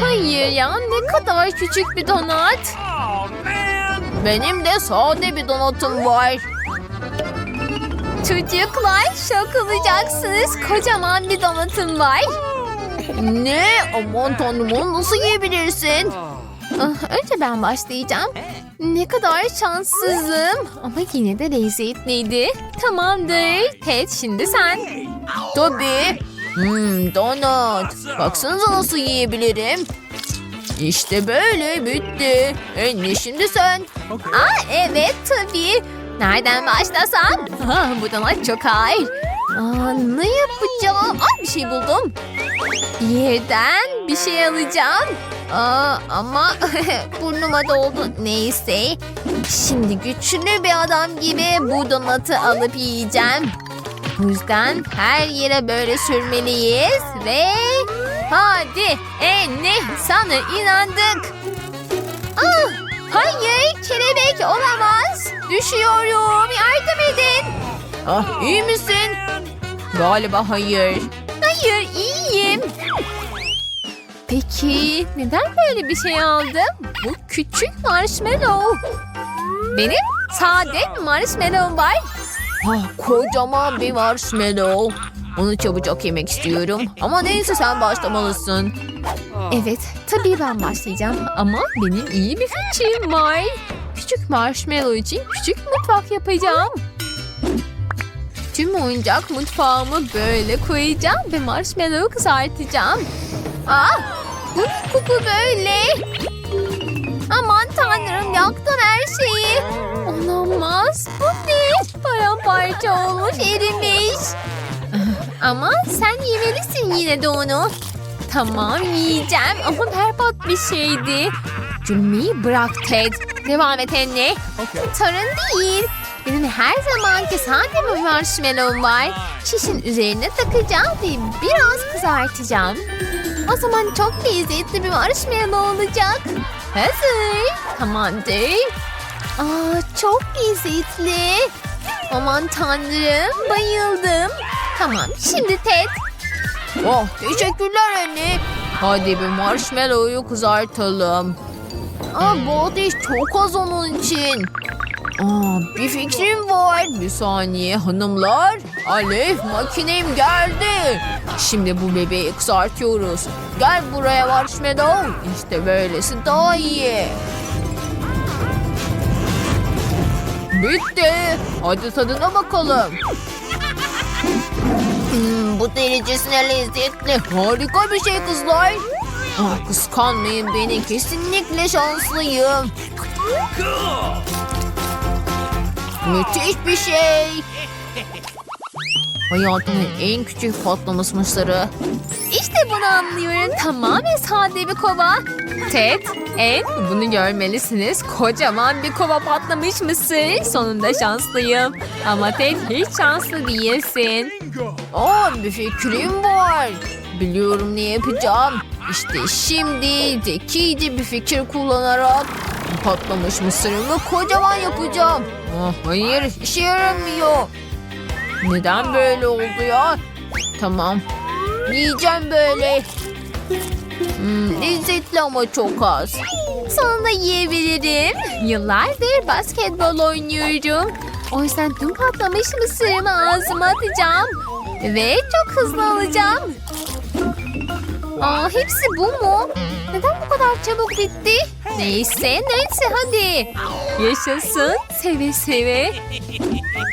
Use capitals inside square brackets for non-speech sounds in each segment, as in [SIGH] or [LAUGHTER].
Hayır ya ne kadar küçük bir donat. Benim de sade bir donatım var. Çocuklar şok olacaksınız. Kocaman bir donatım var. Ne? Aman tanrım onu nasıl yiyebilirsin? Ah, Önce ben başlayacağım. Ne kadar şanssızım. Ama yine de lezzetliydi. Tamamdır. Ted şimdi sen. Tabii. Hmm, donut. Baksanıza nasıl yiyebilirim. İşte böyle bitti. En iyi şimdi sen. Aa evet tabii. Nereden başlasam? Ha, bu donut çok ağır. Aa, ne yapacağım? Aa, bir şey buldum. Yerden bir şey alacağım. Aa, ama [LAUGHS] burnuma doldu. Neyse. Şimdi güçlü bir adam gibi bu donatı alıp yiyeceğim. Bu yüzden her yere böyle sürmeliyiz ve hadi Enni sana inandık. Ah, hayır kelebek olamaz. Düşüyorum yardım edin. Ah iyi misin? Galiba hayır. Hayır iyiyim. Peki neden böyle bir şey aldım? Bu küçük marshmallow. Benim sade marshmallow var. Ah, kocaman bir marshmallow. Onu çabucak yemek istiyorum. Ama neyse sen başlamalısın. Evet, tabii ben başlayacağım. Ama benim iyi bir fikrim var. Küçük marshmallow için küçük mutfak yapacağım. Tüm oyuncak mutfağımı böyle koyacağım ve marshmallow kızartacağım. Ah, bu ne koku böyle? Aman Paramparça olmuş erimiş. Ama sen yemelisin yine de onu. Tamam yiyeceğim ama berbat bir şeydi. Gülmeyi bırak Ted. Devam et anne. Sorun değil. Benim her zamanki sade bir marshmallow var. Şişin üzerine takacağım ve biraz kızartacağım. O zaman çok lezzetli bir marshmallow olacak. Hazır. Tamamdır. Aa, çok lezzetli. Aman tanrım bayıldım. Tamam şimdi Ted. Oh teşekkürler anne. Hadi bir marshmallow'u kızartalım. Aa, bu ateş çok az onun için. Aa, bir fikrim var. Bir saniye hanımlar. Alev makinem geldi. Şimdi bu bebeği kızartıyoruz. Gel buraya marshmallow. İşte böylesi daha iyi. Bitti. Hadi tadına bakalım. Hmm, bu derecesine lezzetli. Harika bir şey kızlar. Ah, kıskanmayın beni. Kesinlikle şanslıyım. Müthiş bir şey. Hayatımın en küçük patlamış mısırı. İşte bunu anlıyorum. Tamamen sade bir kova. Ted, En, bunu görmelisiniz. Kocaman bir kova patlamış mısır. Sonunda şanslıyım. Ama Ted hiç şanslı değilsin. Aa, bir fikrim var. Biliyorum ne yapacağım. İşte şimdi zekice bir fikir kullanarak patlamış mısırımı kocaman yapacağım. Ah, hayır işe yaramıyor. Neden böyle oldu ya? Tamam. Yiyeceğim böyle. Hmm, lezzetli ama çok az. Sonunda yiyebilirim. Yıllardır basketbol oynuyorum. O yüzden tüm patlamış mısırımı ağzıma atacağım. Ve çok hızlı alacağım. Aa, hepsi bu mu? Neden bu kadar çabuk bitti? Neyse neyse hadi. Yaşasın seve seve.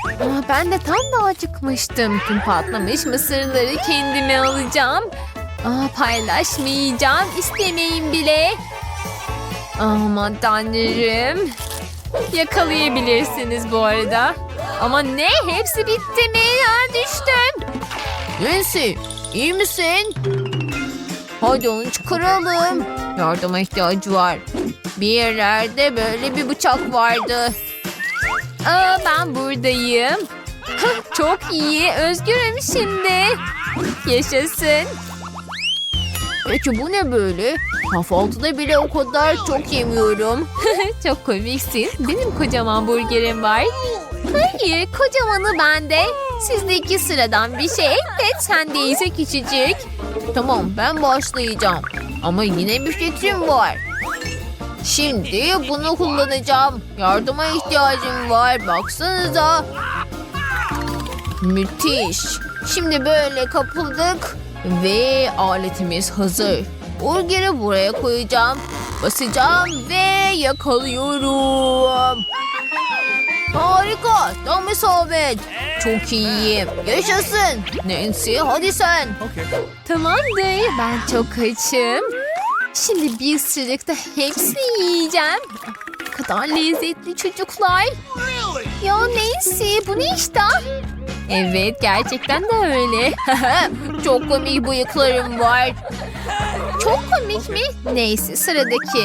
Aa, ben de tam da acıkmıştım. Tüm patlamış mısırları kendime alacağım. Aa, paylaşmayacağım. İstemeyin bile. Aman tanrım. Yakalayabilirsiniz bu arada. Ama ne? Hepsi bitti mi? Ya düştüm. Nancy iyi misin? Hadi onu çıkaralım. Yardıma ihtiyacı var. Bir yerlerde böyle bir bıçak vardı. Aa, ben buradayım. Çok iyi. Özgürüm şimdi. Yaşasın. Peki bu ne böyle? Kahvaltıda bile o kadar çok yemiyorum. çok komiksin. Benim kocaman burgerim var. Hayır, kocamanı bende. Sizdeki sıradan bir şey. Evet, sen değilse küçücük. Tamam, ben başlayacağım. Ama yine bir fikrim var. Şimdi bunu kullanacağım. Yardıma ihtiyacım var. Baksanıza. Müthiş. Şimdi böyle kapıldık. Ve aletimiz hazır. Burgeri buraya koyacağım. Basacağım ve yakalıyorum. Harika. Tam isabet. Çok iyiyim. Yaşasın. Nancy hadi sen. Tamamdır. Ben çok açım. Şimdi bir ısırıkta hepsini yiyeceğim. Ne kadar lezzetli çocuklar. Ya Nancy bu ne iştah? Evet gerçekten de öyle. [LAUGHS] çok komik bıyıklarım var. Çok komik mi? Neyse sıradaki.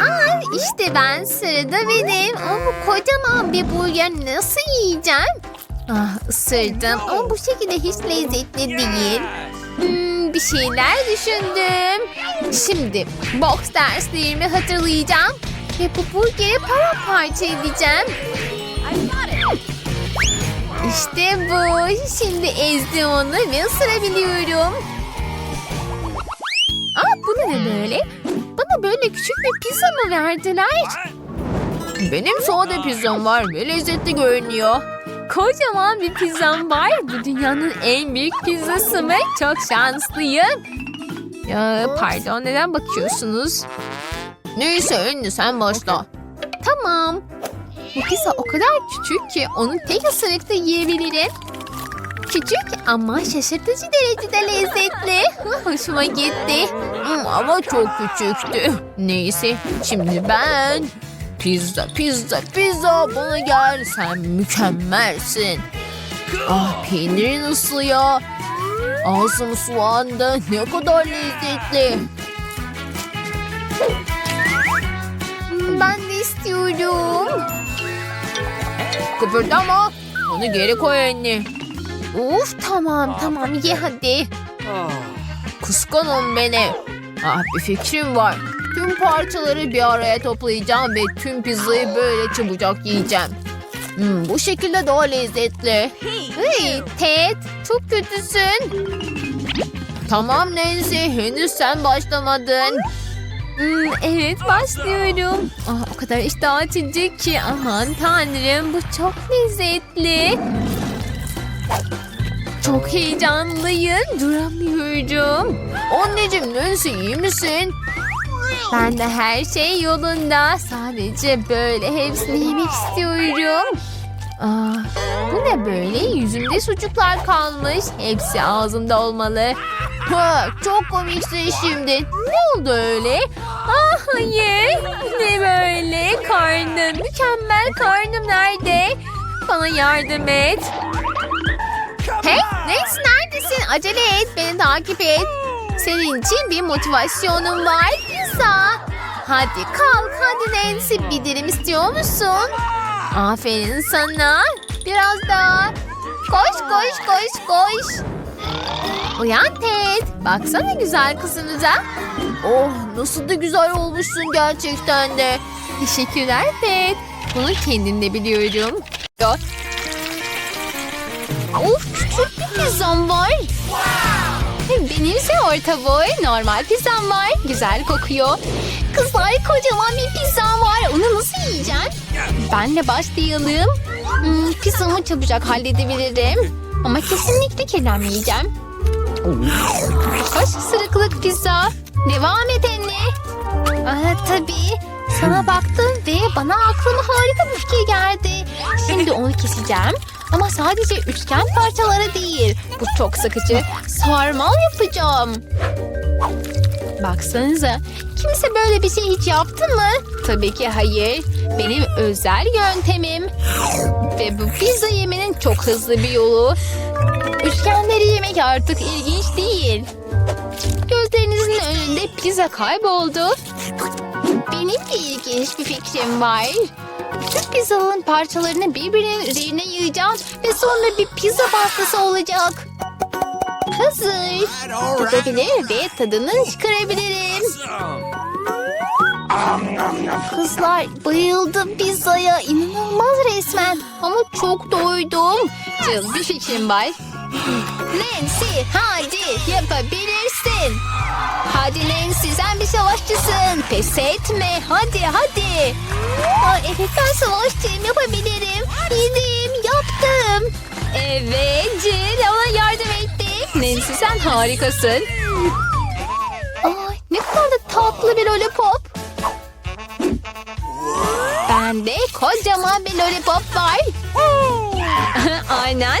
Aa işte ben sırada benim. Ama bu kocaman bir burger nasıl yiyeceğim? Ah ısırdım ama bu şekilde hiç lezzetli değil. Hmm, bir şeyler düşündüm. Şimdi box derslerimi hatırlayacağım. Ve bu burgeri paramparça edeceğim. İşte bu. Şimdi ezdim onu ve ısırabiliyorum. Aa bu ne böyle? Bana böyle küçük bir pizza mı verdiler? Benim sade pizzam var ve lezzetli görünüyor. Kocaman bir pizzam var. Bu dünyanın en büyük pizzası mı? Çok şanslıyım. Ya pardon neden bakıyorsunuz? Neyse ünlü sen başla. Tamam. Bu pizza o kadar küçük ki onu tek ısırıkta yiyebilirim. Küçük ama şaşırtıcı derecede lezzetli. [LAUGHS] Hoşuma gitti. Ama çok küçüktü. Neyse şimdi ben... Pizza, pizza, pizza bana gel. Sen mükemmelsin. Ah peynirin ısıyor. Ağzım sulandı. Ne kadar lezzetli. Ben de istiyorum. Kıpırdama. Onu geri koy anne. Uf tamam tamam ye hadi. Kıskanın beni. Ah bir fikrim var. Tüm parçaları bir araya toplayacağım ve tüm pizzayı böyle çabucak yiyeceğim. Hmm, bu şekilde daha lezzetli. Hey Ted çok kötüsün. Tamam Nancy henüz sen başlamadın. Hmm, evet başlıyorum. Ah, o kadar iştah açıcı ki aman tanrım bu çok lezzetli. Çok heyecanlıyım. Duramıyorum. Anneciğim Nancy iyi misin? Ben de her şey yolunda. Sadece böyle hepsini yemek istiyorum. Aa, bu ne böyle? Yüzümde sucuklar kalmış. Hepsi ağzımda olmalı. Ha, çok komiksin şimdi. Ne oldu öyle? Ah hayır. Ne böyle? Karnım. Mükemmel karnım nerede? Bana yardım et. Hey Nancy neredesin? Acele et. Beni takip et. Senin için bir motivasyonum var. Pizza. Hadi kalk hadi Nancy. Bir dilim istiyor musun? Aferin sana. Biraz daha. Koş koş koş koş. Uyan Ted. Baksana güzel kızımıza. Oh nasıl da güzel olmuşsun gerçekten de. Teşekkürler Ted. Bunu kendin de biliyorum. Of küçük bir pizzam var. Benimse orta boy normal pizzam var. Güzel kokuyor. Kızlar kocaman bir pizzam var. Onu nasıl yiyeceğim? Benle başlayalım. Hmm, pizzamı çabucak halledebilirim. Ama kesinlikle kelamlayacağım. Hoş sırıklık pizza. Devam et anne. Aa, tabii. Sana baktım ve bana aklıma harika bir fikir geldi. Şimdi onu keseceğim. Ama sadece üçgen parçaları değil. Bu çok sıkıcı. Sarmal yapacağım. Baksanıza. Kimse böyle bir şey hiç yaptı mı? Tabii ki hayır. Benim özel yöntemim. Ve bu pizza yemenin çok hızlı bir yolu. Üçgenleri yemek artık ilginç değil. Gözlerinizin önünde pizza kayboldu. Benim de ilginç bir fikrim var. Tüm pizzaların parçalarını birbirinin üzerine yığacağım ve sonra bir pizza pastası olacak. Hazır. Tutabilir ve tadını çıkarabilirim. Kızlar bayıldım pizzaya. İnanılmaz resmen. Ama çok doydum. Cıl bir fikrim var. Nancy hadi yapabilirsin. Hadi Nancy sen bir savaşçısın. Pes etme hadi hadi. Aa, evet ben savaşçıyım yapabilirim. Yedim yaptım. Evet Jill ona yardım etti. Nancy sen harikasın. Ay ne kadar da tatlı bir lollipop. Bende kocaman bir lollipop var. [LAUGHS] Aynen.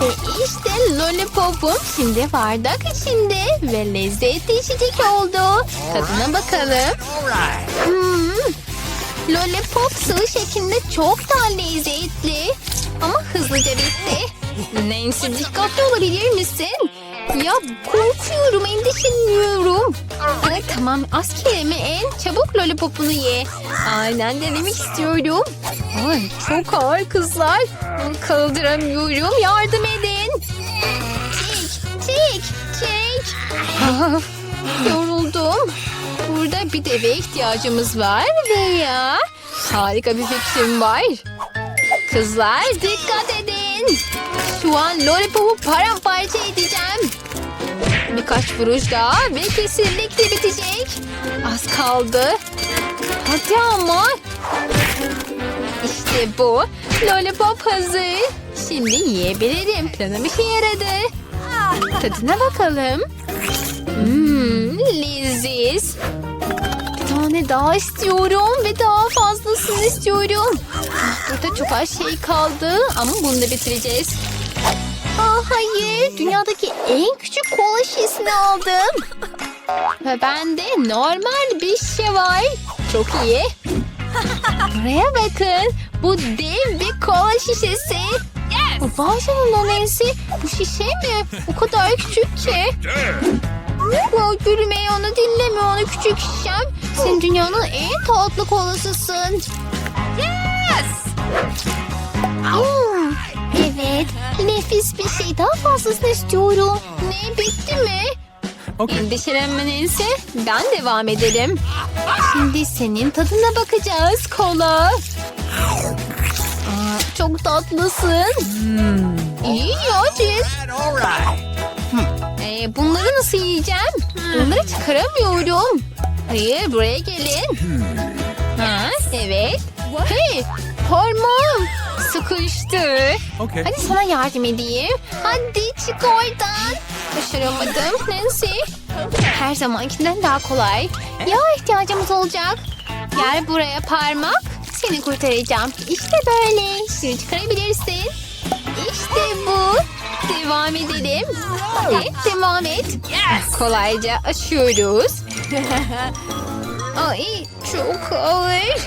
Ve işte lollipopum şimdi bardak içinde ve lezzetli içecek oldu. Tadına bakalım. Hmm. Lollipop sıvı şeklinde çok daha lezzetli. Ama hızlıca bitti. Nancy dikkatli olabilir misin? Ya korkuyorum, endişeleniyorum. Ay, tamam az kelime en çabuk lollipopunu ye. Aynen denemek istiyorum. Ay çok ağır kızlar. Kaldıramıyorum yardım edin. Çek, çek. Ah, yoruldum. Burada bir deve ihtiyacımız var veya harika bir fikrim var. Kızlar dikkat edin. Şu an lollipopu paramparça edeceğim. Birkaç vuruş daha ve kesinlikle bitecek. Az kaldı. Hadi ama. İşte bu. Lollipop hazır. Şimdi yiyebilirim. Planım işe yaradı. Tadına bakalım. Hmm, leziz. Bir tane daha istiyorum ve daha fazlasını istiyorum. Burada çok az şey kaldı ama bunu da bitireceğiz. Aa, hayır, dünyadaki en küçük kola şişesini aldım. Ve bende normal bir şey var. Çok iyi. Buraya bakın. Bu dev bir kola şişesi. Yes. Vay canına Nancy. Bu şişe mi? O kadar küçük ki. Ya gülmeyi onu dinleme onu küçük şişem. Sen dünyanın en tatlı kolasısın. Yes! Hmm, evet. Nefis bir şey. Daha fazlasını istiyorum. Ne bitti mi? Okay. Endişelenme Nancy. Ben devam edelim. Şimdi senin tadına bakacağız kola. Aa, çok tatlısın. İyi ya. Ee, bunları nasıl yiyeceğim? Bunları çıkaramıyorum. Hayır buraya gelin. Ha, evet. Hey parmağım sıkıştı. Okay. Hadi sana yardım edeyim. Hadi çık oradan. Başaramadım Nancy. Her zamankinden daha kolay. Ya ihtiyacımız olacak. Gel buraya parmak. Seni kurtaracağım. İşte böyle. Şimdi çıkarabilirsin. İşte bu. Devam edelim. Hadi devam et. Kolayca açıyoruz. [LAUGHS] Ay çok ağır.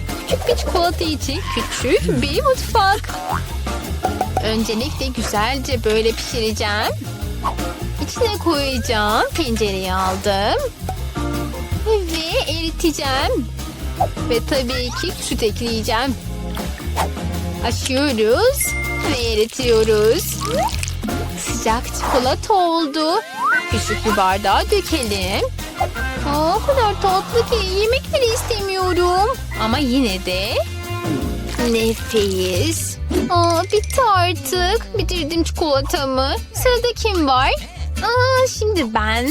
Küçük bir çikolata için küçük bir mutfak. Öncelikle güzelce böyle pişireceğim. İçine koyacağım. Tencereyi aldım. Ve eriteceğim. Ve tabii ki süt ekleyeceğim. Açıyoruz ve eritiyoruz. Sıcak çikolata oldu. Küçük bir bardağa dökelim. Aa, o kadar tatlı ki yemek bile istemiyorum. Ama yine de nefis. Aa, bitti artık. Bitirdim çikolatamı. Sırada kim var? Aa, şimdi ben.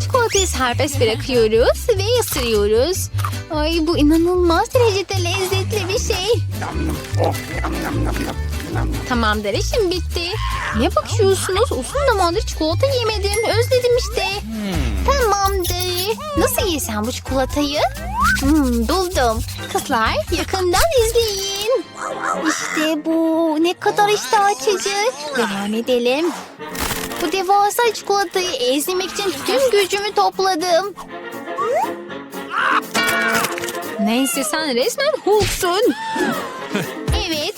Çikolatayı serbest bırakıyoruz ve ısırıyoruz. Ay bu inanılmaz derecede lezzetli bir şey. Tamamdır işim bitti. Ne bakıyorsunuz? Uzun zamandır çikolata yemedim. Özledim işte. Tamamdır. Nasıl yesem bu çikolatayı? Hmm, buldum. Kızlar yakından izleyin. İşte bu. Ne kadar iştah açıcı. Devam edelim. Bu devasa çikolatayı ezmek için tüm gücümü topladım. Neyse sen resmen Hulk'sun. Evet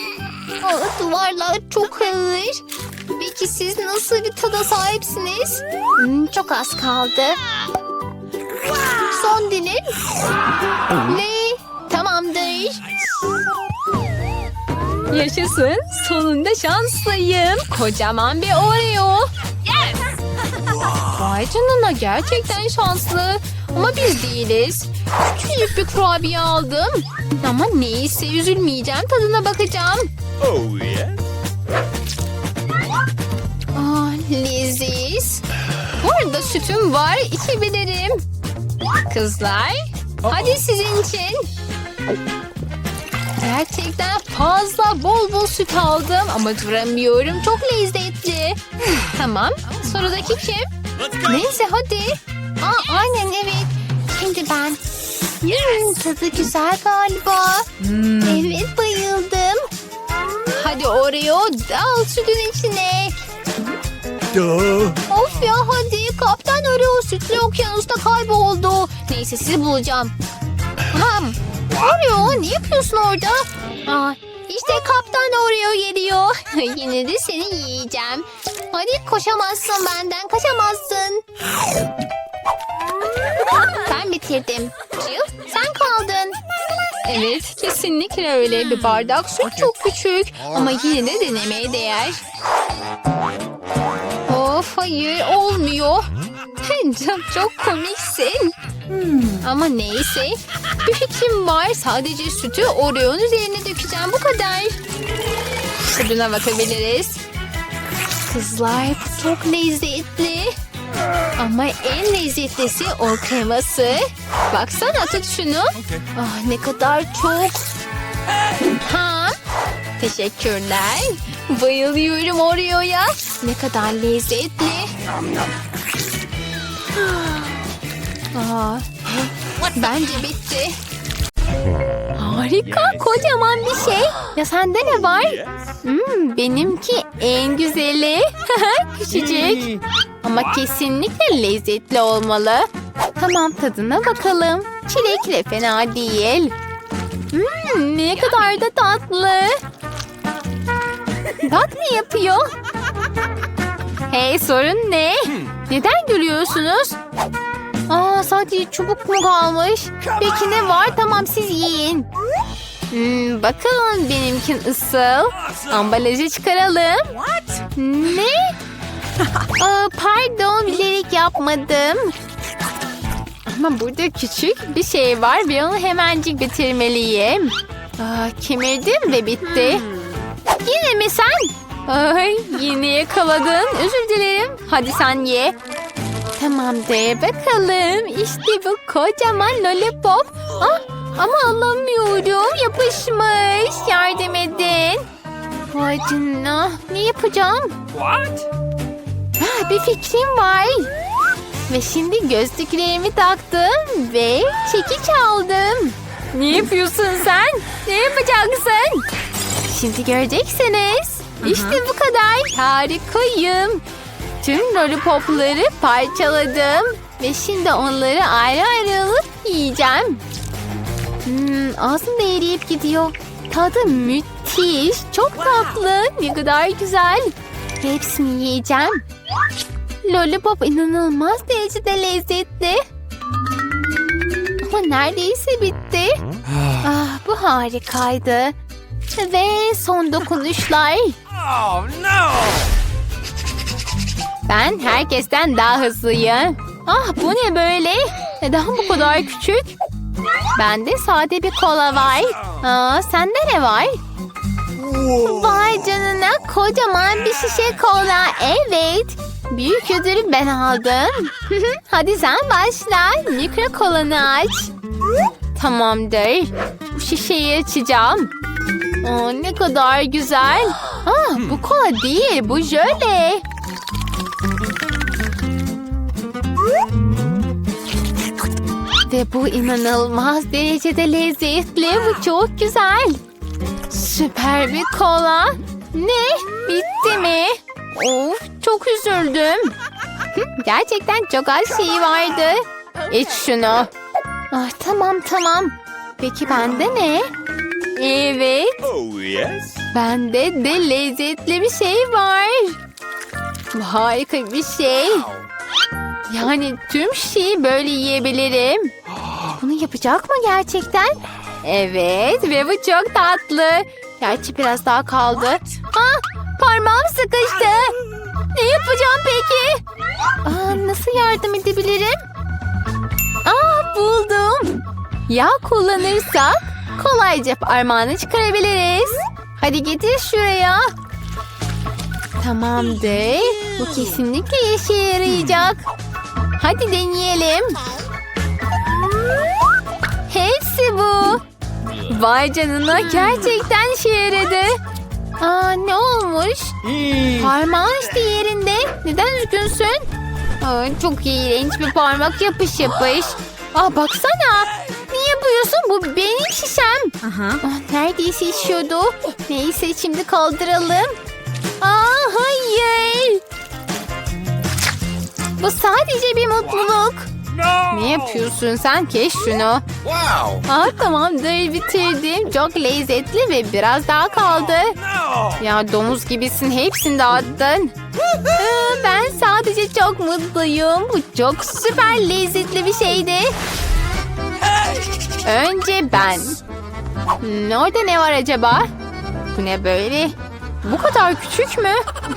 Aa, duvarlar çok ağır. Peki siz nasıl bir tada sahipsiniz? Hmm, çok az kaldı. Son dilim. Ve tamamdır. Yaşasın. Sonunda şanslıyım. Kocaman bir Oreo. Vay canına gerçekten şanslı. Ama biz değiliz. Küçücük bir kurabiye aldım. Ama neyse üzülmeyeceğim tadına bakacağım. Oh yeah. Ah leziz. Bu arada sütüm var içebilirim. Kızlar hadi sizin için. Gerçekten fazla bol bol süt aldım ama duramıyorum. Çok lezzetli. tamam sıradaki kim? Neyse hadi. Aa, aynen evet. Şimdi ben. Hmm, tadı güzel galiba. Evet bayıldım. Oreo dal sütün içine. Of ya hadi kaptan Oreo sütlü okyanusta kayboldu. Neyse sizi bulacağım. Ham. Oreo ne yapıyorsun orada? Aa, işte kaptan Oreo geliyor. [LAUGHS] Yine de seni yiyeceğim. Hadi koşamazsın benden kaçamazsın. Ben bitirdim. Jill. Evet kesinlikle öyle bir bardak süt çok küçük ama yine de denemeye değer. Of hayır olmuyor. Çok, çok komiksin. Ama neyse. Bir fikrim var. Sadece sütü Oreo'nun üzerine dökeceğim. Bu kadar. Tadına bakabiliriz. Kızlar çok lezzetli. Ama en lezzetlisi o kreması. Baksana tut şunu. Ah ne kadar çok. Ha? Teşekkürler. Bayılıyorum Oreo'ya. Ne kadar lezzetli. Aa, bence bitti. Harika, kocaman bir şey. Ya sende ne var? Hmm, benimki en güzeli. [LAUGHS] Küçücük. Ama kesinlikle lezzetli olmalı. Tamam tadına bakalım. Çilekle fena değil. Hmm, ne kadar da tatlı. Bak ne yapıyor? Hey sorun ne? Neden gülüyorsunuz? Aa sadece çubuk mu kalmış? Peki ne var? Tamam siz yiyin. Hmm, bakalım benimkin ısıl. Ambalajı çıkaralım. Ne? [LAUGHS] Aa, pardon bilerek yapmadım. Ama burada küçük bir şey var ve onu hemencik bitirmeliyim. Aa, kemirdim ve bitti. Yine mi sen? Ay yine yakaladın. Özür dilerim. Hadi sen ye. Tamamdır bakalım. İşte bu kocaman lollipop. Ah, ama alamıyorum. Yapışmış. Yardım edin. Vay canına. Ne yapacağım? What? Ah, bir fikrim var. Ve şimdi gözlüklerimi taktım ve çekiç aldım. Ne yapıyorsun sen? Ne yapacaksın? Şimdi göreceksiniz. İşte bu kadar. Harikayım. Tüm lollipopları parçaladım. Ve şimdi onları ayrı ayrı alıp yiyeceğim. Hmm, ağzımda eriyip gidiyor. Tadı müthiş. Çok tatlı. Ne kadar güzel. Hepsini yiyeceğim. Lollipop inanılmaz derecede lezzetli. Ama neredeyse bitti. Ah, bu harikaydı. Ve son dokunuşlar. Oh no! Ben herkesten daha hızlıyım. Ah bu ne böyle? Neden bu kadar küçük? Bende sade bir kola var. Aa, sende ne var? Vay canına kocaman bir şişe kola. Evet. Büyük ödülü ben aldım. [LAUGHS] Hadi sen başla. Mikro kolanı aç. Tamamdır. Bu şişeyi açacağım. Aa, ne kadar güzel. Ah, bu kola değil, bu jöle. Ve bu inanılmaz derecede lezzetli. Bu çok güzel. Süper bir kola. Ne? Bitti mi? Of çok üzüldüm. Gerçekten çok az şey vardı. İç şunu. Ah, tamam tamam. Peki bende ne? Evet. Oh yes. Bende de lezzetli bir şey var. Bu harika bir şey. Yani tüm şeyi böyle yiyebilirim. Bunu yapacak mı gerçekten? Evet ve bu çok tatlı. Gerçi biraz daha kaldı. Ah parmağım sıkıştı. Ne yapacağım peki? Aa, nasıl yardım edebilirim? Aa buldum. Yağ kullanırsak kolayca parmağını çıkarabiliriz. Hadi getir şuraya. Tamamdır. Bu kesinlikle işe yarayacak. Hadi deneyelim. Hepsi bu. Vay canına gerçekten işe yaradı. Aa ne olmuş? Parmağın işte yerinde. Neden üzgünsün? Aa, çok iğrenç bir parmak yapış yapış. Aa baksana. Ne yapıyorsun? Bu benim şişem. Ah, neredeyse işiyordu. Neyse şimdi kaldıralım. Aa hayır. Bu sadece bir mutluluk. Ne yapıyorsun sen? Kes şunu. Aa tamamdır bitirdim. Çok lezzetli ve biraz daha kaldı. Ya domuz gibisin hepsini dağıttın. Aa, ben sadece çok mutluyum. Bu çok süper lezzetli bir şeydi. Önce ben. Hmm, orada ne var acaba? Bu ne böyle? Bu kadar küçük mü?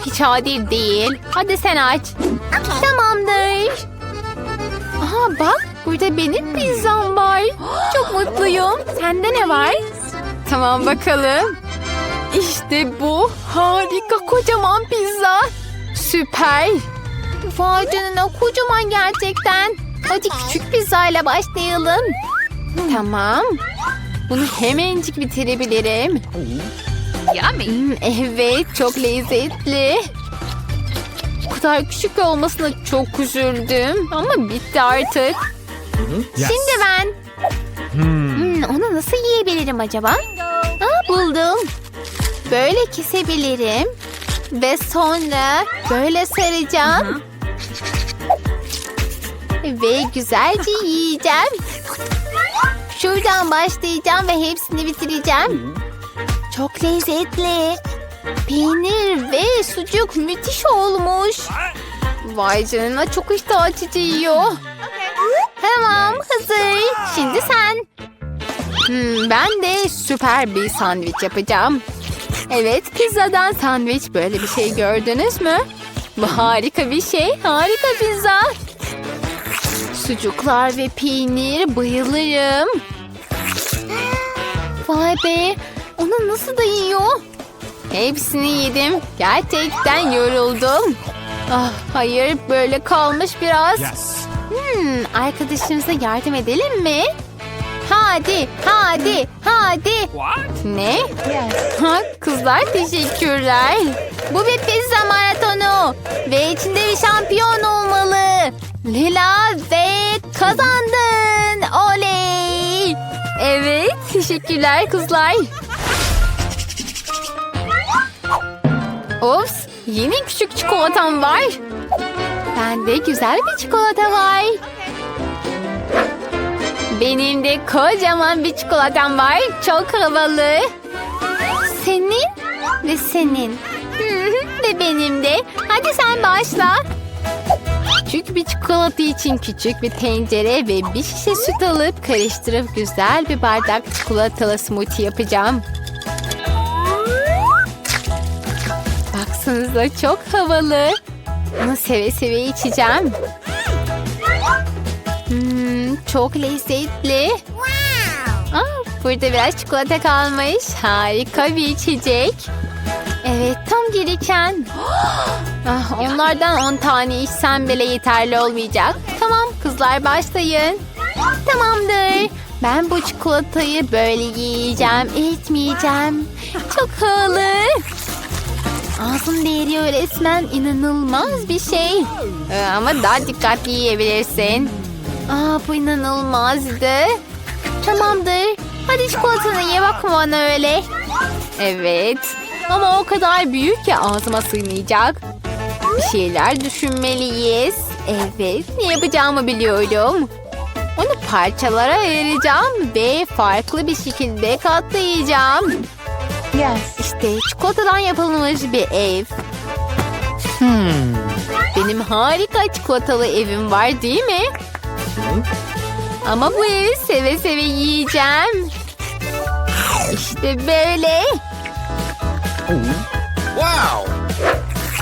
Hiç adil değil. Hadi sen aç. Tamamdır. Aha bak burada benim pizzam var. Çok mutluyum. Sende ne var? Tamam bakalım. İşte bu. Harika kocaman pizza. Süper. Vay canına kocaman gerçekten. Hadi küçük pizzayla başlayalım. Tamam. Bunu hemencik bitirebilirim. Hmm, evet çok lezzetli. Bu kadar küçük olmasına çok üzüldüm. Ama bitti artık. Şimdi ben. Hmm, onu nasıl yiyebilirim acaba? Aa, buldum. Böyle kesebilirim. Ve sonra böyle saracağım. Ve güzelce yiyeceğim. Şuradan başlayacağım ve hepsini bitireceğim. Çok lezzetli. Peynir ve sucuk müthiş olmuş. Vay canına çok iştah açıcı yiyor. Tamam hazır. Şimdi sen. Hmm, ben de süper bir sandviç yapacağım. Evet pizzadan sandviç böyle bir şey gördünüz mü? Harika bir şey. Harika pizza. Sucuklar ve peynir bayılırım. Vay be. Onu nasıl da yiyor? Hepsini yedim. Gerçekten yoruldum. Ah, hayır böyle kalmış biraz. Yes. Hmm, arkadaşımıza yardım edelim mi? Hadi, hadi, hadi. What? Ne? Ha, kızlar teşekkürler. Bu bir pizza maratonu. Ve içinde bir şampiyon olmalı. Lila ve kazandın. Oley. Evet, teşekkürler kızlar. Ops, yine küçük çikolatam var. Bende güzel bir çikolata var. Benim de kocaman bir çikolatam var. Çok havalı. Senin ve senin. [LAUGHS] Ve benim de. Hadi sen başla. Küçük bir çikolata için küçük bir tencere ve bir şişe süt alıp karıştırıp güzel bir bardak çikolatalı smoothie yapacağım. Baksanıza çok havalı. Bunu seve seve içeceğim. Hmm, çok lezzetli. Aa, burada biraz çikolata kalmış. Harika bir içecek. Evet tam gereken. [GASPS] Ah, onlardan 10 tane içsem bile yeterli olmayacak. Tamam kızlar başlayın. Tamamdır. Ben bu çikolatayı böyle yiyeceğim, etmeyeceğim. Çok havalı. Ağzım değeriyor resmen inanılmaz bir şey. Ee, ama daha dikkatli yiyebilirsin. Aa, bu inanılmazdı. Tamamdır. Hadi çikolatanı ye bakma bana öyle. Evet. Ama o kadar büyük ki ağzıma sığmayacak. Bir şeyler düşünmeliyiz. Evet, ne yapacağımı biliyorum. Onu parçalara ayıracağım ve farklı bir şekilde katlayacağım. İşte çikolatadan yapılmış bir ev. Benim harika çikolatalı evim var değil mi? Ama bu evi seve seve yiyeceğim. İşte böyle. Wow.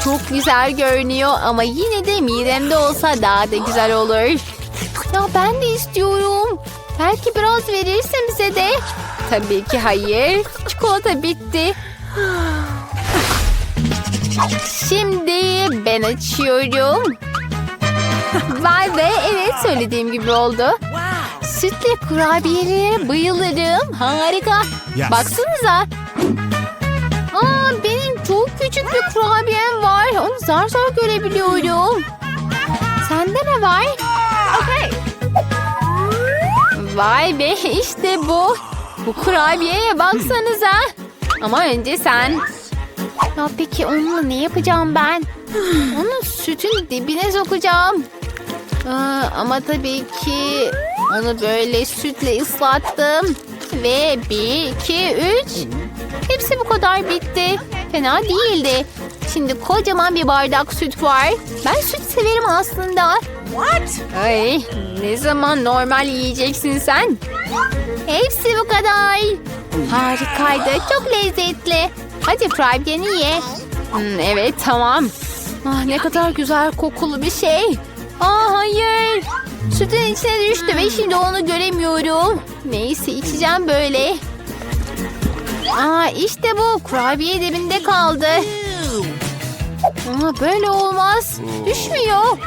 Çok güzel görünüyor ama yine de midemde olsa daha da güzel olur. Ya ben de istiyorum. Belki biraz verirsin bize de. Tabii ki hayır. Çikolata bitti. Şimdi ben açıyorum. Vay be evet söylediğim gibi oldu. Sütle kurabiyelere bayılırım. Harika. Yes. Baksanıza. Aa, benim çok küçük bir kurabiyem var. Onu zar zor görebiliyorum. Sende ne var? Vay be işte bu. Bu kurabiyeye baksanıza. Ama önce sen. Ya peki onunla ne yapacağım ben? Onu sütün dibine sokacağım. Aa, ama tabii ki onu böyle sütle ıslattım. Ve bir, iki, üç. Hepsi bu kadar bitti. Fena değildi. Şimdi kocaman bir bardak süt var. Ben süt severim aslında. What? Ay, ne zaman normal yiyeceksin sen? Hepsi bu kadar. Harikaydı. Çok lezzetli. Hadi kurabiyeni ye. Hmm, evet tamam. Ah, ne kadar güzel kokulu bir şey. Aa hayır. Sütün içine düştü ve şimdi onu göremiyorum. Neyse içeceğim böyle. Aa işte bu. Kurabiye dibinde kaldı. Ama böyle olmaz. Düşmüyor.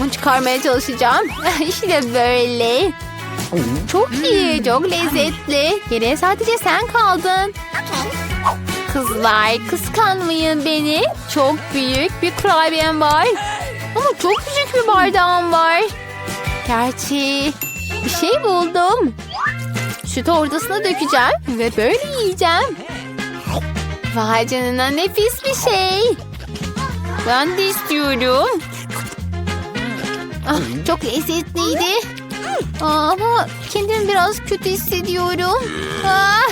Onu çıkarmaya çalışacağım. [LAUGHS] işte böyle. Çok iyi, çok lezzetli. Geriye sadece sen kaldın. Kızlar kıskanmayın beni. Çok büyük bir kurabiyem var. Ama çok küçük bir bardağım var. Gerçi bir şey buldum. Sütü ortasına dökeceğim ve böyle yiyeceğim. Vay canına nefis bir şey. Ben de istiyorum. Ah, çok lezzetliydi. Ama kendimi biraz kötü hissediyorum. Ah,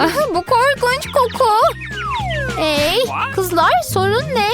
ah, bu korkunç koku. Hey kızlar sorun ne?